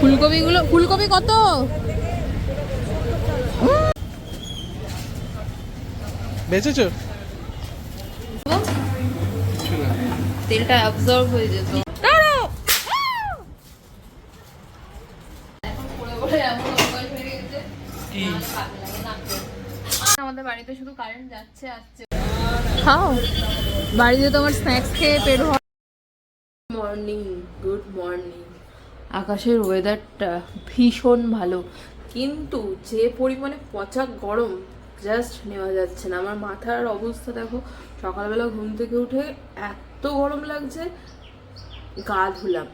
ফুলকপিগুলো ফুলকপি কত? বেচেছো? তেলটা অ্যাবজর্ব হয়ে যেত। আমাদের বাড়িতে শুধু কারেন্ট যাচ্ছে আসছে। খাও। বাড়িতে তোমার স্ন্যাক্স খেয়ে পেট মর্নিং গুড মর্নিং আকাশের ওয়েদারটা ভীষণ ভালো। কিন্তু যে পরিমাণে পচা গরম জাস্ট নেওয়া যাচ্ছে না। আমার মাথার অবস্থা দেখো, সকালবেলা ঘুম থেকে উঠে এত গরম লাগছে, গা ধুলাম।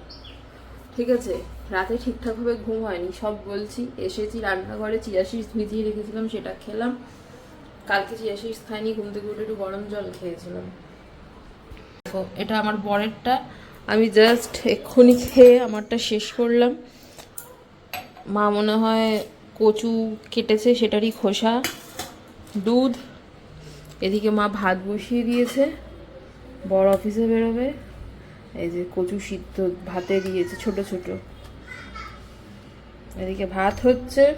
ঠিক আছে? রাতে ঠিকঠাকভাবে ঘুম হয়নি, সব বলছি, এসেছি রান্নাঘরে চিয়াশিস ভিজিয়ে রেখেছিলাম, সেটা খেলাম। কালকে চিয়াশিস খাইনি, ঘুম থেকে উঠে একটু গরম জল খেয়েছিলাম। এটা আমার বরেরটা আমি জাস্ট এক্ষুনি খেয়ে আমারটা শেষ করলাম। মা মনে হয় কচু কেটেছে, সেটারই খোসা, দুধ। এদিকে মা ভাত বসিয়ে দিয়েছে বড় অফিসে বেরোবে। এই যে কচু সিদ্ধ ভাতে দিয়েছে, ছোট ছোট। এদিকে ভাত হচ্ছে,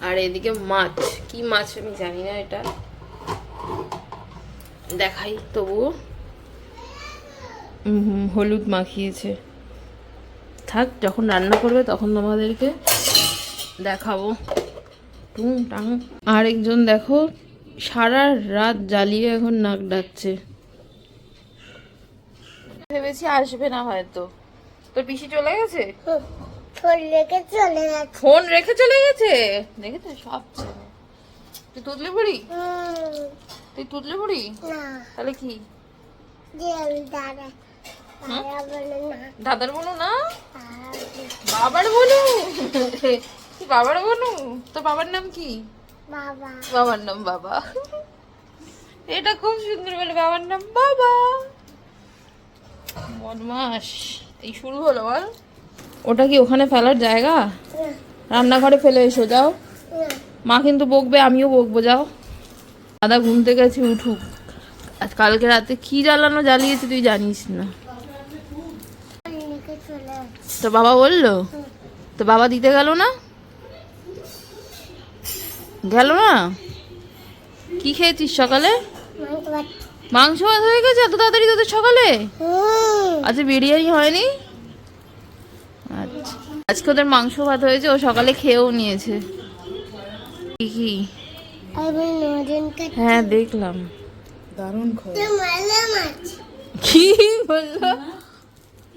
আর এদিকে মাছ। কি মাছ আমি জানি না এটা। দেখাই তবুও। হলুদ মাখিয়েছে। থাক যখন রান্না করবে তখন তোমাদেরকে দেখাবো। টুং টাং। আরেকজন দেখো সারা রাত জ্বালিয়ে এখন নাক ডাকছে। ভেবেছি আসবে না হয়তো। তোর পিসি চলে গেছে? ফোন রেখে চলে গেছে। ফোন রেখে চলে গেছে? দেখেছ সব ছেলে। তুই তুতলে পড়ি? তুই তুতলে পড়ি? তাহলে কি? দাদা দাদার বোনু না? বাবার বোনু? বাবার বোনু? তোর বাবার নাম কি? বাবা। বাবার নাম বাবা। এটা খুব সুন্দর বলে বাবার নাম বাবা। বদমাস এই শুরু হলো বল। ওটা কি ওখানে ফেলার জায়গা? রান্নাঘরে ফেলে এসো যাও। মা কিন্তু বকবে আমিও বকবো যাও। দাদা ঘুম থেকে গেছে উঠুক। আজ কালকে রাতে কি জ্বালানো জ্বালিয়েছে তুই জানিস না। তো বাবা বলল? তো বাবা দিতে গেল না? গেল না? কি খেয়েছিস সকালে? মাংস ভাত। হয়ে গেছে এত তাড়াতাড়ি তোদের সকালে? আজকে বিরিয়ানি হয়নি? আচ্ছা। আজকে ওদের মাংস ভাত হয়েছে ও সকালে খেয়েও নিয়েছে। কি কি হ্যাঁ দেখলাম। দারুণ কি বলল?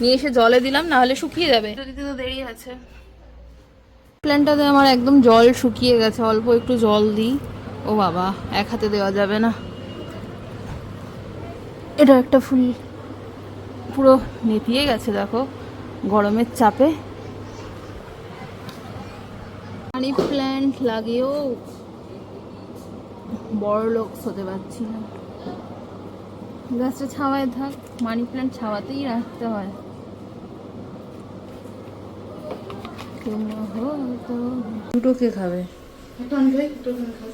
নিয়ে এসে জলে দিলাম না হলে শুকিয়ে যাবে। দিতে তো দেরি আছে। প্ল্যানটাতে আমার একদম জল শুকিয়ে গেছে অল্প একটু জল দিই। ও বাবা এক হাতে দেওয়া যাবে না। এটা একটা ফুল। পুরো নেপিয়ে গেছে দেখো। গরমের চাপে। মানি প্ল্যান্ট লাগিয়েও বড় লোক হতে পারছি না। গাছটা ছাওয়ায় থাক মানি প্ল্যান্ট ছাওয়াতেই রাখতে হয়। দুটো কে খাবে। একটা আমি খাই একটা খাই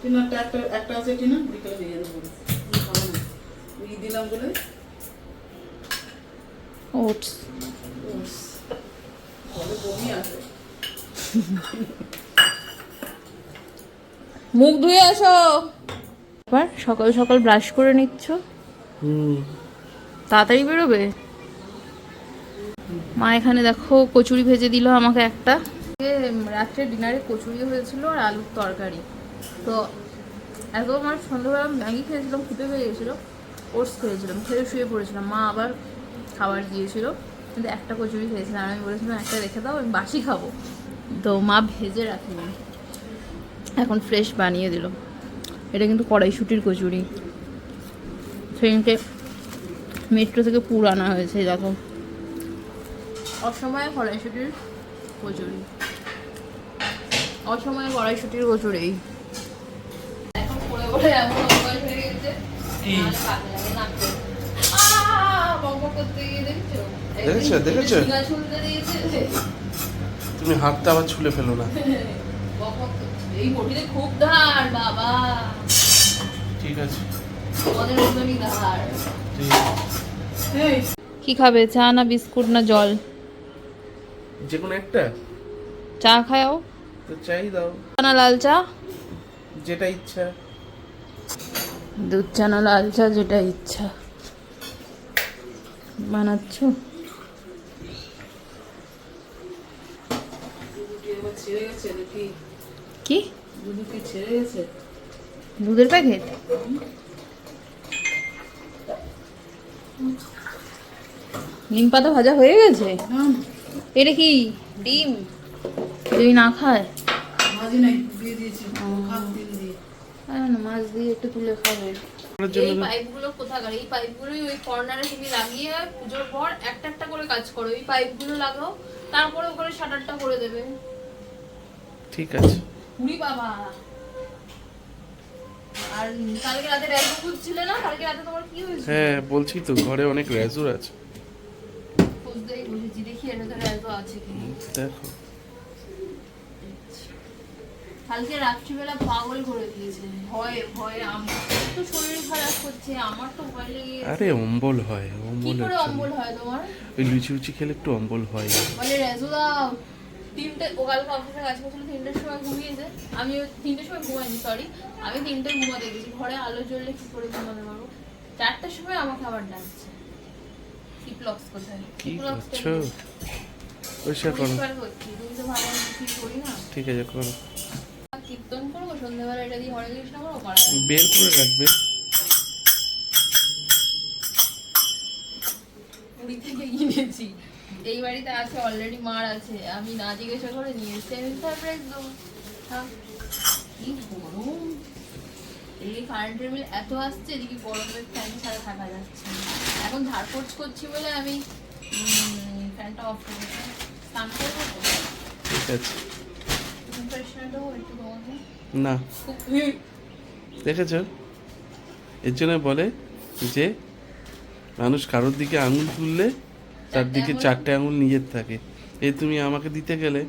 টিনারটা একটা একটা আছে টিনা বিকেলে দিয়ে দেবো আমি খাব না ওই দিলাম বলে ওটস উস, বলে বমি আসে মুখ ধুয়ে আসো। এবার সকাল সকাল ব্রাশ করে নিচ্ছ। তাড়াতাড়ি বেরোবে? মা এখানে দেখো কচুরি ভেজে দিল আমাকে একটা। রাত্রে ডিনারে কচুরি হয়েছিল আর আলুর তরকারি। তো এত আমার সন্ধ্যাবেলা ম্যাগি খেয়েছিলাম খেতে পেয়ে গেছিল ওটস খেয়েছিলাম, খেয়ে শুয়ে পড়েছিলাম। মা আবার খাবার দিয়েছিল, কিন্তু একটা কচুরি খেয়েছিলাম। আর আমি বলেছিলাম, একটা রেখে দাও, আমি বাসি খাব। তো মা ভেজে রাখেনি। এখন ফ্রেশ বানিয়ে দিল। এটা কিন্তু কড়াইশুটির কচুরি। সেদিনকে মেট্রো থেকে পুর আনা হয়েছে, দেখো। অসময়ে কড়াইশুটির কচুরি। অসময়ে কড়াইশুটির কচুরি। এখন পড়ে পড়ে এমন অভ্যাস হয়ে গেছে। দেখছ? দেখেছ, দিয়েছে। তুমি হাতটা আবার ছুলে ফেলো না। বক বক করছে। এই বটিতে খুব ধার বাবা। ঠিক আছে। আমাদের ধার। ঠিক আছে। কি খাবে? চা না বিস্কুট না জল? যে কোনো একটা? চা খাও। তো চাই দাও। না লাল চা। যেটা ইচ্ছা। দুধ চা না লাল চা যেটা ইচ্ছা। বানাচ্ছ? কি? দুধের প্যাকেট? নিম পাতা ভাজা হয়ে গেছে? এটা কি ডিম? যদি না খায়? ভাজি নাই দিয়ে দিয়েছি খাপ দিয়ে দিয়ে আরে না মাছ দিয়ে একটু তুলে খাবে। এই পাইপগুলো কোথাকার? এই পাইপগুলোই ওই কর্নারে তুমি লাগিয়ে পুজোর পর একটা একটা করে কাজ করো। এই পাইপগুলো লাগাও তারপরে ওখানে শাটারটা করে দেবে। ঠিক আছে। উড়ি বাবা। আর কালকে রাতে র্যাজো খুঁজছিলে না? কালকে রাতে তোমার কি হয়েছে? হ্যাঁ বলছি তো ঘরে অনেক রেজুর আছে। দেখি এটাতে আছে কি দেখো কালকে রাত্রিবেলা পাগল করে দিয়েছে। ভয়ে ভয়ে আমার তো শরীর খারাপ করছে আমার তো ভয় লেগে আরে অম্বল হয় অম্বল হয় তোমার? ওই লুচি উচি খেলে একটু অম্বল হয়। বলে রেজো দাও তিনটে ও কালকে অফিসে কাজ করছিল তিনটের সময় ঘুমিয়েছে। আমি তিনটের সময় ঘুমাইনি সরি আমি তিনটে ঘুমাতে গেছি। ঘরে আলো জ্বললে কি করে ঘুমাতে পারব চারটার সময় আমাকে আবার ডাকছে। কি করছ? পরিষ্কার করো ঠিক আছে করো। বের করে রাখবে। পুরী থেকে কিনেছি। এই বাড়িতে আছে অলরেডি মার আছে। আমি না জিজ্ঞাসা করে নিয়ে এসেছি আমি সারপ্রাইজ দেবো। হ্যাঁ। কি গরম। এই কারেন্টের বিল এত আসছে এদিকে গরমে ফ্যান ছাড়া থাকা যাচ্ছে না। এখন ঝাড়পোছ করছি বলে আমি ফ্যানটা অফ স্নান করব ঠিক আছে। না। দেখেছ? এর জন্য বলে যে মানুষ কারোর দিকে আঙুল তুললে তার দিকে চারটে আঙুল নিজের থাকে। এই তুমি আমাকে দিতে গেলে?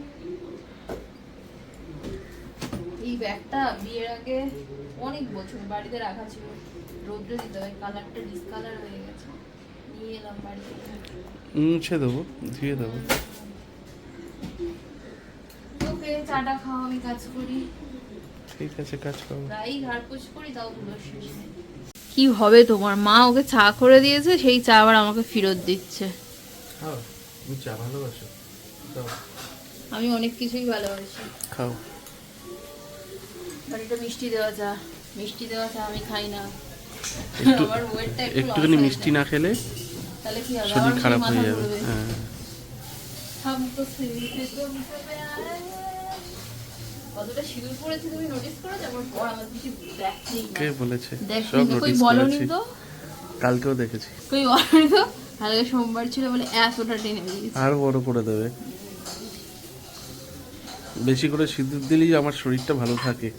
এই ব্যাগটা বিয়ের আগে অনেক বছর বাড়িতে রাখা ছিল। রোদ্রে দিতে হয় কালারটা ডিসকালার হয়ে গেছে। নিয়ে এলাম বাড়িতে। মুছে দেবো ধুয়ে দেবো। ওকে চাটা খাও আমি কাজ করি। ঠিক আছে কাজ করো। প্রায়ই ঘাড়পুষ করি তাও শেষ। কি হবে তোমার? মা ওকে চা করে দিয়েছে সেই চা আবার আমাকে ফেরত দিচ্ছে। খাও তুমি চা ভালোবাসো। আমি অনেক কিছুই ভালোবাসি। খাও। এটা মিষ্টি দেওয়া চা। মিষ্টি দেওয়া চা আমি খাই না। একটুখানি মিষ্টি না খেলে শরীর খারাপ হয়ে যাবে। হ্যাঁ। বলেছে? কালকেও দেখেছি। সোমবার ছিল এতটা বড় করে দেবে। বেশি করে সিঁদুর দিলেই আমার শরীরটা ভালো থাকে।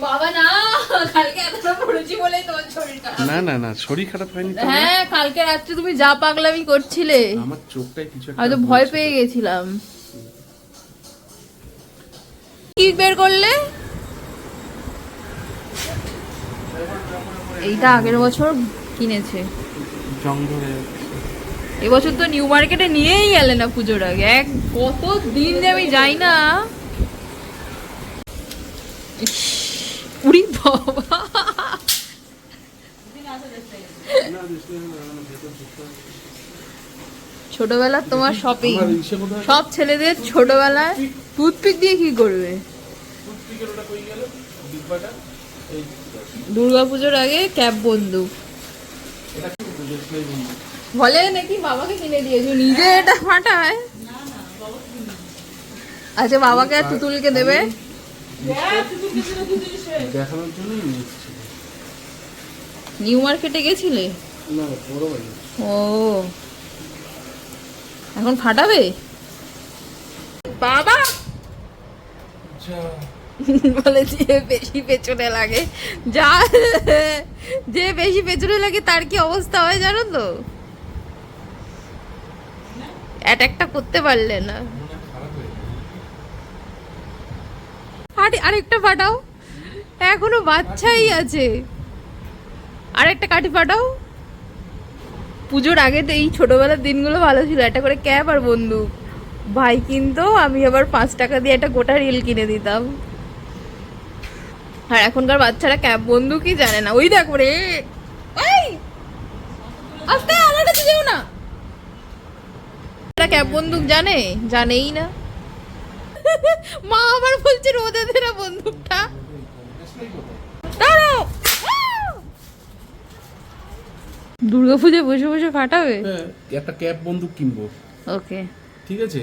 বাবা না কালকে না না না শরীর খারাপ হয়নি হ্যাঁ কালকে রাত্রে তুমি যা পাগলামি করছিলে আমার চোখটাই কিছু আমি তো ভয় পেয়ে গেছিলাম। কি বের করলে? এইটা আগের বছর কিনেছে। এবছর তো নিউ মার্কেটে নিয়েই গেলে না পুজোর আগে। এক কত দিন যে আমি যাই না। ইস, উড়ি বাবা ছোটবেলার তোমার শপিং? সব ছেলেদের ছোটবেলায় টুথপিক দিয়ে কি করবে? দুর্গাপুজোর আগে ক্যাব বন্ধু? বলে নাকি বাবাকে কিনে দিয়েছ? নিজে এটা ফাটায়? আচ্ছা বাবাকে আর তুতুলকে দেবে? দেখানোর জন্যই নিয়ে এসেছি। নিউ মার্কেটে গেছিলে? না, বড় বাড়ি। ও। এখন ফাটাবে? বাবা! যা। বলে যে বেশি পেছনে লাগে। যা। যে বেশি পেছনে লাগে তার কি অবস্থা হয় জানো তো? অ্যাটাকটা করতে পারলে না মনে হয় খারাপ হয়ে গেছে। আর আরেকটা ফাটাও এখনও বাচ্চাই আছে। আরেকটা কাঠি ফাটাও পুজোর আগে তো এই ছোটবেলার দিনগুলো ভালো ছিল, একটা করে ক্যাব আর বন্দুক। ভাই কিন্তু, আমি আবার পাঁচ টাকা দিয়ে একটা গোটা রিল কিনে দিতাম। আর এখনকার বাচ্চারা ক্যাব বন্দুকই জানে না। ওই দেখ রে। আস্তে, আমার কাছে যেও না। ক্যাব বন্দুক জানে? জানেই না। মা আবার বলছে রোদে দে না বন্দুকটা। দাঁড়াও। দুর্গা পুজো বসে বসে ফাটাবে? হ্যাঁ একটা ক্যাব বন্দুক কিনবো। ওকে। ঠিক আছে?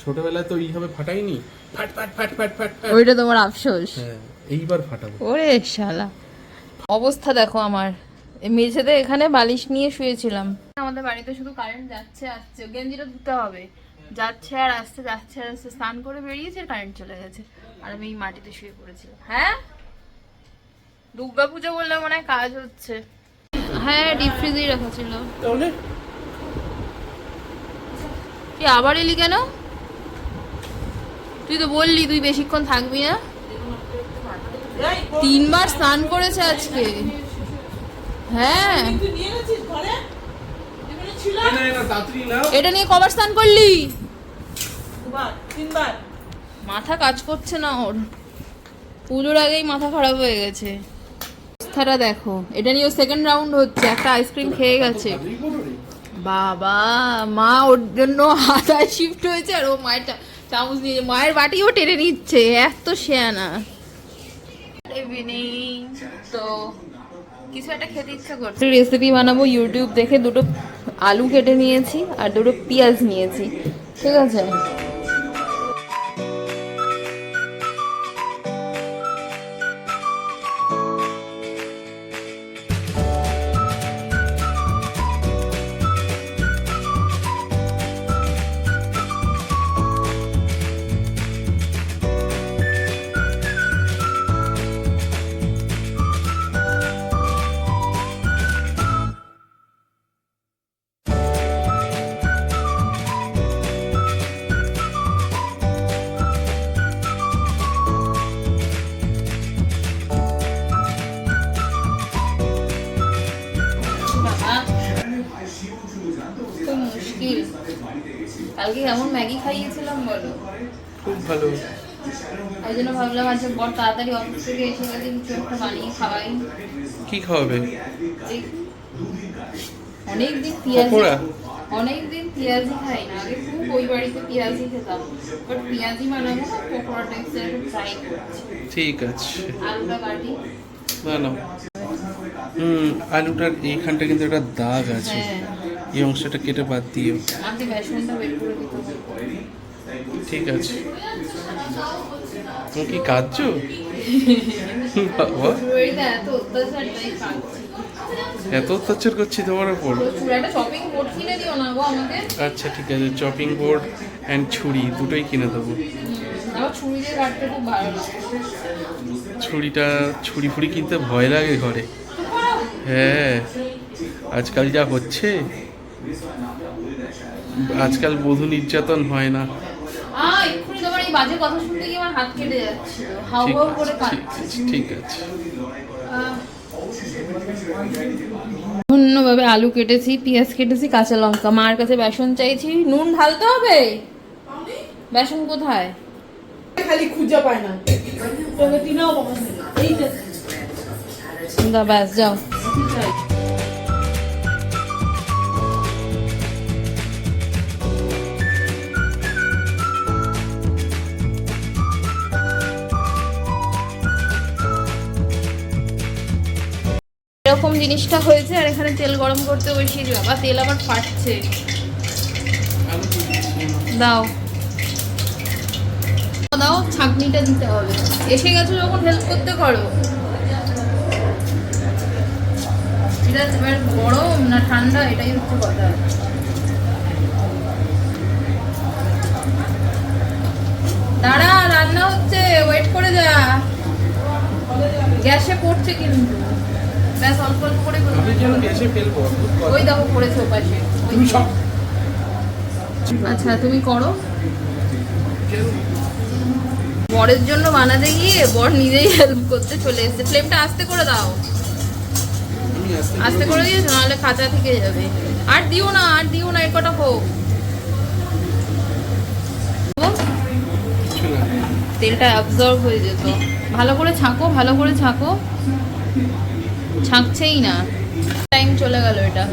ছোটবেলায় তো এইভাবে ফাটাইনি? ফাট ফাট ফাট ফাট ফাট ফাট। ওইটা তোমার আফসোস। হ্যাঁ এইবার ফাটাবো। ওরে শালা। অবস্থা দেখো আমার। মেঝেতে এখানে বালিশ নিয়ে শুয়েছিলাম। আমাদের বাড়িতে শুধু কারেন্ট যাচ্ছে আসছে। গেঞ্জিটা ধুতে হবে। যাচ্ছে আর আসছে যাচ্ছে আর আসছে স্নান করে বেরিয়েছে কারেন্ট চলে গেছে। আর আমি এই মাটিতে শুয়ে পড়েছিলাম। হ্যাঁ? দুর্গা পুজো বললে মনে হয় কাজ হচ্ছে। হ্যাঁ ডিপ ফ্রিজেই রাখা ছিল তাহলে? তুই আবার এলি কেন? তুই তো বললি তুই বেশিক্ষণ থাকবি না। তিনবার স্নান করেছে আজকে। হ্যাঁ না, না, না, তাড়াতাড়ি নাও এটা নিয়ে কবার স্নান করলি? মাথা কাজ করছে না ওর। পুজোর আগেই মাথা খারাপ হয়ে গেছে। অবস্থাটা দেখো। এটা নিয়ে সেকেন্ড রাউন্ড হচ্ছে। একটা আইসক্রিম খেয়ে গেছে। বাবা মা ওর জন্য হাতায় শিফট হয়েছে আর ও মায়েরটা চামচ নিয়ে মায়ের বাটিও টেনে নিচ্ছে। এত শেয়ানা। ইভিনিং তো কিছু একটা খেতে ইচ্ছা করছে। রেসিপি বানাবো ইউটিউব দেখে দুটো আলু কেটে নিয়েছি আর দুটো পেঁয়াজ নিয়েছি ঠিক আছে? কালকে এমন ম্যাগি খাইয়েছিলাম বলো? খুব ভালো। ওই জন্য ভাবলাম আজকে বড় তাড়াতাড়ি অফিস থেকে এসে গেছে কিছু একটা বানিয়ে খাওয়াই। কি খাওয়াবে? দেখি অনেকদিন পেঁয়াজি পকোড়া? অনেকদিন পেঁয়াজি খাই না। আগে খুব ওই বাড়িতে পেঁয়াজি খেতাম। বাট পেঁয়াজি বানাবো না পকোড়া টাইপসের একটু ট্রাই করছি। ঠিক আছে। আলুটা কাটি। বানাও। হুম আলুটার এইখানটা কিন্তু একটা দাগ আছে। হ্যাঁ। এই অংশটা কেটে বাদ হবে ঠিক আছে। তুমি কি কাঁদছো? এত অত্যাচার করছি তোমার আমাকে আচ্ছা ঠিক আছে। চপিং বোর্ড অ্যান্ড ছুরি, দুটোই কিনে দেবো। দিয়ে ছুরিটা, ছুরি ফুরি কিনতে ভয় লাগে ঘরে। হ্যাঁ আজকাল যা হচ্ছে। আজকাল বধূ নির্যাতন হয় না। আ এক্ষুনি তোমার এই বাজে কথা শুনতে গিয়ে আমার হাত কেটে যাচ্ছে। হাউ হাউ করে ঠিক আছে ঠিক আলু কেটেছি পেঁয়াজ কেটেছি কাঁচা লঙ্কা। মার কাছে বেসন চাইছি নুন ঢালতে হবে? বেসন কোথায়? খালি খুঁজে পায় না। ব্যাস যাও। এরকম জিনিসটা হয়েছে, আর এখানে তেল গরম করতে বেশি বাবা তেল আবার ফাটছে। দাও। দাও, ছাঁকনিটা দিতে হবে। এসে গেছো যখন হেল্প করতে করো। এবার গরম না ঠান্ডা, এটাই হচ্ছে কথা। দাঁড়া, রান্না হচ্ছে ওয়েট করে যা। গ্যাসে পড়ছে কিন্তু। ব্যাস অল্প অল্প করে করে আমি যেন গ্যাসে ফেলব ওই দেখো পড়েছে ওপাশে। তুমি সব আচ্ছা তুমি করো। বরের জন্য বানাতে গিয়ে বর নিজেই হেল্প করতে চলে এসেছে। ফ্লেমটা আস্তে করে দাও। আস্তে করে দিয়েছ নাহলে কাঁচা থেকে যাবে। আর দিও না আর দিও না এর কটা হোক। তেলটা অ্যাবজর্ব হয়ে যেত। ভালো করে ছাঁকো ভালো করে ছাঁকো। ছাঁকছেই না। টাইম চলে গেল এটা।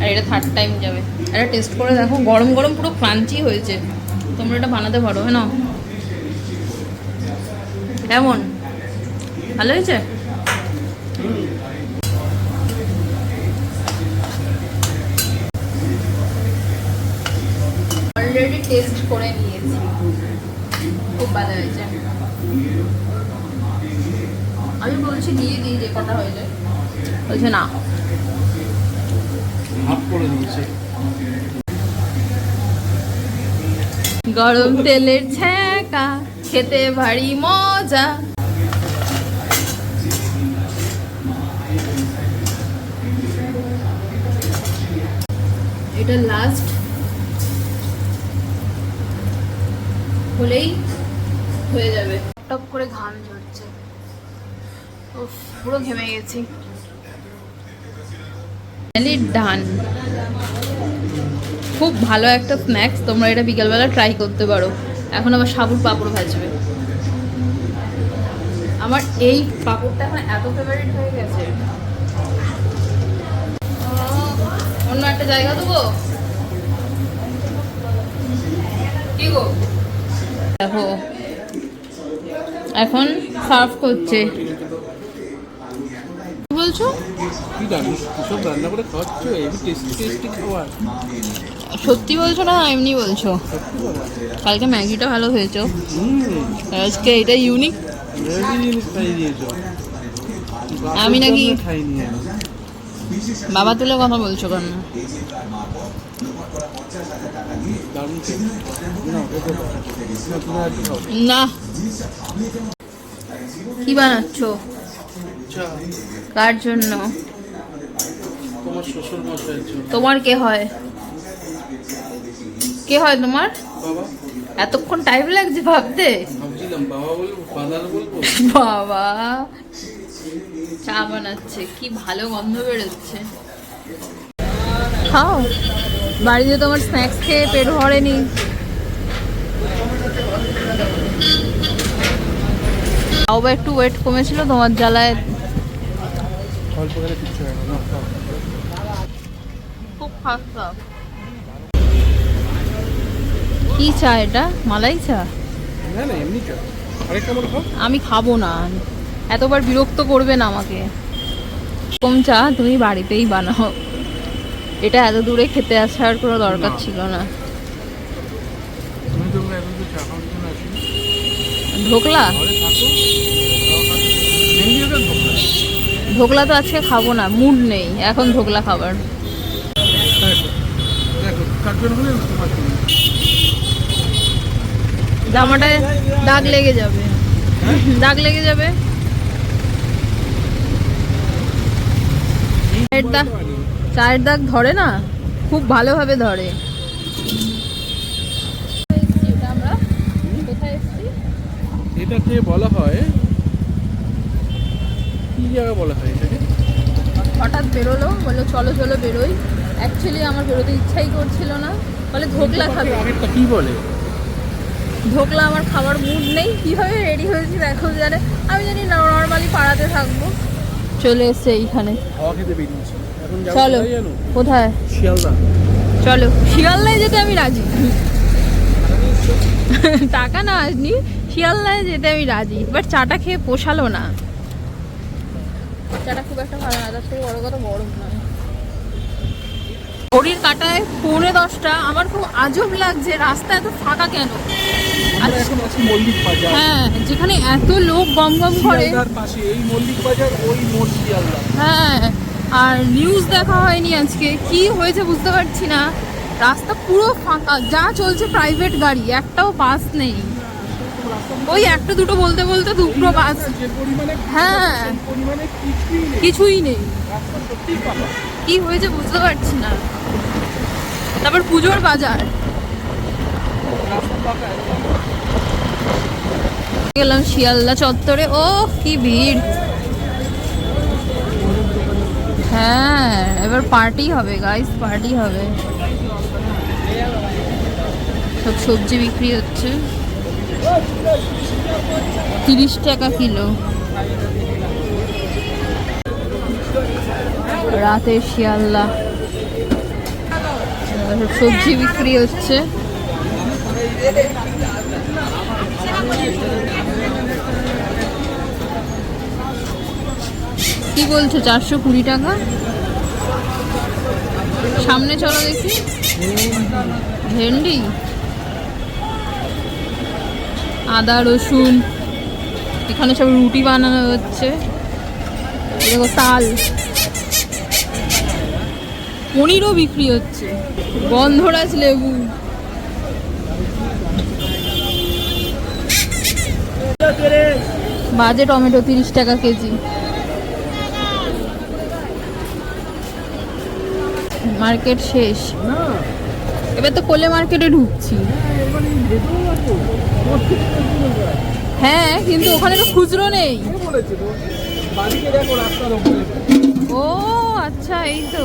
আর এটা থার্ড টাইম যাবে। এটা টেস্ট করে দেখো, গরম গরম পুরো ক্রাঞ্চি হয়েছে। তোমরা এটা বানাতে পারো হ্যাঁ না? কেমন? ভালো হয়েছে? অলরেডি টেস্ট করে নিয়েছি। খুব ভালো হয়েছে। আমি বলছি দিয়ে দিই, যে কটা হয়ে যায়। বলছে না গরম তেলের ছ্যাঁকা খেতে ভারী মজা। এটা লাস্ট হলেই হয়ে যাবে। টপ করে ঘাম ঝরছে। উফ, পুরো ঘেমে গেছি। ডান খুব ভালো একটা স্ন্যাক্স তোমরা এটা বিকালবেলা ট্রাই করতে পারো। এখন আবার সাবুর পাঁপড় ভাজবে। আমার এই পাঁপড়টা এখন এত ফেভারিট হয়ে গেছে। অন্য একটা জায়গা দেবো? কি গো? দেখো, এখন সার্ভ করছে। বলছো? সত্যি বলছো না এমনি বলছো? কালকে ম্যাগিটা ভালো হয়েছে। আজকে এটা ইউনিক আমি নাকি- বাবা তুলে কথা বলছো কেন? না, কি? বানাচ্ছ? কার জন্য? তোমার শ্বশুর মশাইয়ের জন্য। তোমার কে হয়? কে হয় তোমার? বাবা। এতক্ষণ টাইম লাগছে ভাবতে। বাবা চা বানাচ্ছে কি ভালো গন্ধ বেরোচ্ছে। খাও বাড়িতে তোমার স্ন্যাক্স খেয়ে পেট ভরেনি। তাও বা একটু ওয়েট কমেছিল তোমার জ্বালায় অল্প করে কিচ্ছু হয় না, খাও। খুব খাস্তা কি চা এটা? মালাই চা? না না এমনি চা। আরেকটা মনে খাও আমি খাব না। এতবার বিরক্ত করবে না আমাকে। কম চা তুমি বাড়িতেই বানাও। এটা এত দূরে খেতে আসার কোনো দরকার ছিল না। ঢোকলা ঘরে থাকো খাওয়া খাও। মেহেন্দি ওটা ঢোকলা। ঢোকলা তো আজকে খাব না মুড নেই, এখন ঢোকলা খাবার। জামাটায় দাগ লেগে যাবে। দাগ লেগে যাবে। চায়ের দাগ চায়ের দাগ ধরে না? খুব ভালোভাবে ধরে। এটাকে বলা হয়? কি জায়গা বলা হয় এটাকে? হঠাৎ বেরোলো বলল চলো চলো বেরোই। অ্যাকচুয়ালি আমার বেরোতে ইচ্ছাই করছিল না। বলে ধোকলা খাবে। আগেরটা কি বলে? ধোকলা আমার খাবার মুড নেই। কীভাবে রেডি হয়েছি দেখো জানে। আমি জানি নর্মালি পাড়াতে থাকব। চলে এসছে এইখানে। হাওয়া খেতে বেরিয়েছি। চলো কোথায় কোথায়? শিয়ালদা। চলো শিয়ালদায় যেতে আমি রাজি। টাকা না আসনি শিয়ালদায় যেতে আমি রাজি। বাট চাটা খেয়ে পোষালো না। চাটা খুব একটা ভালো না তার থেকে বড় কথা গরম নয় ঘড়ির কাটায় পৌনে দশটা আমার খুব আজব লাগছে রাস্তা এত ফাঁকা কেন? হ্যাঁ যেখানে এত লোক গম গম করে হ্যাঁ আর নিউজ দেখা হয়নি আজকে। কি হয়েছে বুঝতে পারছি না। রাস্তা পুরো ফাঁকা যা চলছে প্রাইভেট গাড়ি একটাও বাস নেই। ওই একটা দুটো বলতে বলতে দুটো বাস হ্যাঁ। কিছুই নেই। কি হয়েছে বুঝতে পারছি না। তারপর পুজোর বাজার। গেলাম শিয়ালদা চত্বরে। ও কি ভিড়। হ্যাঁ এবার পার্টি হবে গাইস পার্টি হবে। সব সবজি বিক্রি হচ্ছে। তিরিশ টাকা কিলো। রাতের শিয়ালদা। সব সবজি বিক্রি হচ্ছে। কি বলছো, চারশো কুড়ি টাকা? সামনে চলো দেখি। ভেন্ডি? আদা, রসুন, এখানে সব রুটি বানানো হচ্ছে। দেখো তাল। পনিরও বিক্রি হচ্ছে। গন্ধরাজ লেবু। বাজে টমেটো তিরিশ টাকা কেজি। মার্কেট শেষ। এবার তো কোলে মার্কেটে ঢুকছি। হ্যাঁ কিন্তু ওখানে তো খুচরো নেই। ও আচ্ছা এই তো।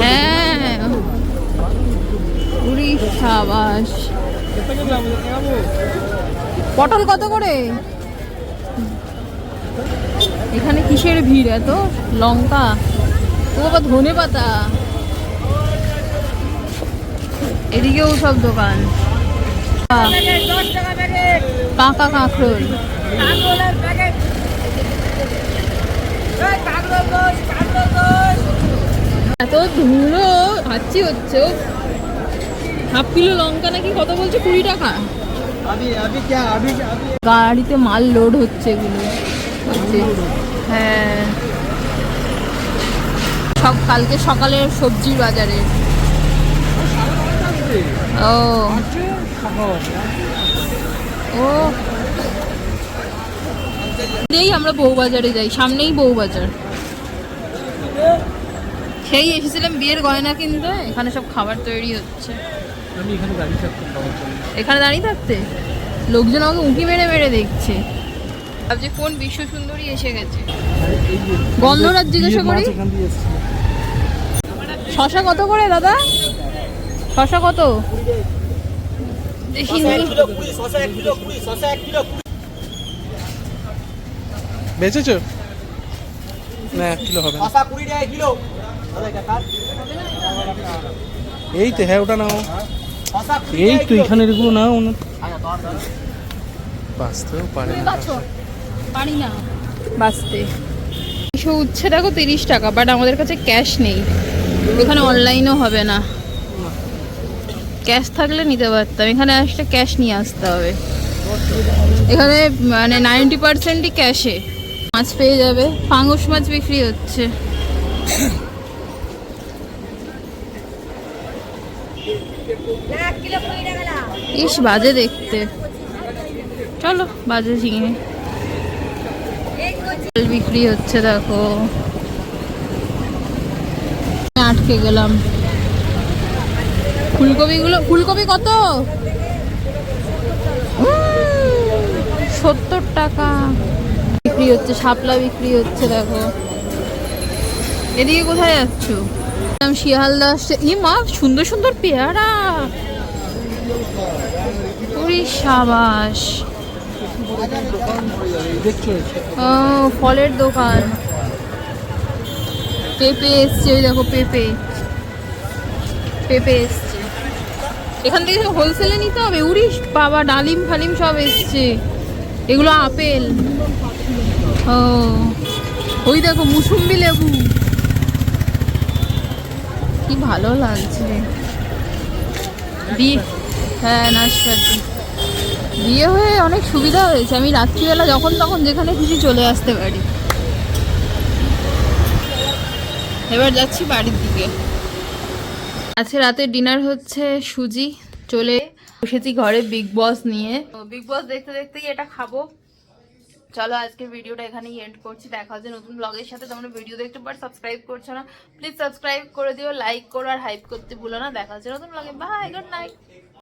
হ্যাঁ। পটল কত করে? এখানে কিসের ভিড় এত? লঙ্কা? আবার ধনে পাতা? এদিকেও সব দোকান। পাকা কাঁকরোল। এত ধুলো হাঁচি হচ্ছে। হাফ কিলো লঙ্কা নাকি কত বলছে? কুড়ি টাকা। গাড়িতে মাল লোড হচ্ছে এগুলো। হ্যাঁ। সব কালকে সকালে সবজির বাজারে। ও। ও। এই আমরা বউবাজারে যাই সামনেই বউবাজার। সেই এসেছিলাম বিয়ের গয়না কিনতে এখানে সব খাবার তৈরি হচ্ছে। এখানে দাঁড়িয়ে থাকতে লোকজন আমাকে উঁকি মেরে মেরে দেখছে। ভাবছি কোন বিশ্ব সুন্দরী এসে গেছে। গন্ধরাজ জিজ্ঞাসা করি? শশা কত করে দাদা? শশা কত। বেচেছো? না এক কিলো হবে না। এই তো হ্যাঁ ওটা নাও। এই তো এখানে এগুলো নাও না বাঁচতেও পারে না। পারি না। বাঁচতে। উচ্ছে দেখো তিরিশ টাকা বাট আমাদের কাছে ক্যাশ নেই। এখানে অনলাইনও হবে না। ক্যাশ থাকলে নিতে পারতাম। এখানে আসলে ক্যাশ নিয়ে আসতে হবে। এখানে মানে নাইনটি পার্সেন্টই ক্যাশে মাছ পেয়ে যাবে। পাঙ্গস মাছ বিক্রি হচ্ছে। ইস, বাজে দেখতে। চলো, বাজে ঝিঙে বিক্রি হচ্ছে, দেখো। আটকে গেলাম। ফুলকপিগুলো, ফুলকপি কত? সত্তর টাকা। বিক্রি হচ্ছে, শাপলা বিক্রি হচ্ছে, দেখো। এদিকে কোথায় যাচ্ছ? শিয়ালদা আসছে। ই সুন্দর সুন্দর পেয়ারা। ওরে সাবাস। ও, ফলের দোকান। পেঁপে এসছে, ওই দেখো পেঁপে। পেঁপে এসছে। এখান থেকে হোলসেলে নিতে হবে? উড়িস বাবা, ডালিম ফালিম সব এসছে। এগুলো আপেল। ও, ওই দেখো মুসুম্বি লেবু। কি ভালো লাগছে। বিয়ে হ্যাঁ নাশপাতি। বিয়ে হয়ে অনেক সুবিধা হয়েছে। আমি রাত্রিবেলা যখন তখন যেখানে খুশি চলে আসতে পারি। এবার যাচ্ছি বাড়ির দিকে। আজকে রাতে ডিনার হচ্ছে সুজি চলে বসেছি ঘরে বিগ বস নিয়ে। বিগ বস দেখতে দেখতেই এটা খাব। চলো আজকে ভিডিওটা এখানেই এন্ড করছি। দেখা হচ্ছে নতুন ব্লগের সাথে। তোমরা ভিডিও দেখতে পার সাবস্ক্রাইব করছ না প্লিজ সাবস্ক্রাইব করে দিও লাইক করো আর হাইপ করতে ভুলো না। দেখা হচ্ছে নতুন ব্লগে বাই গুড নাইট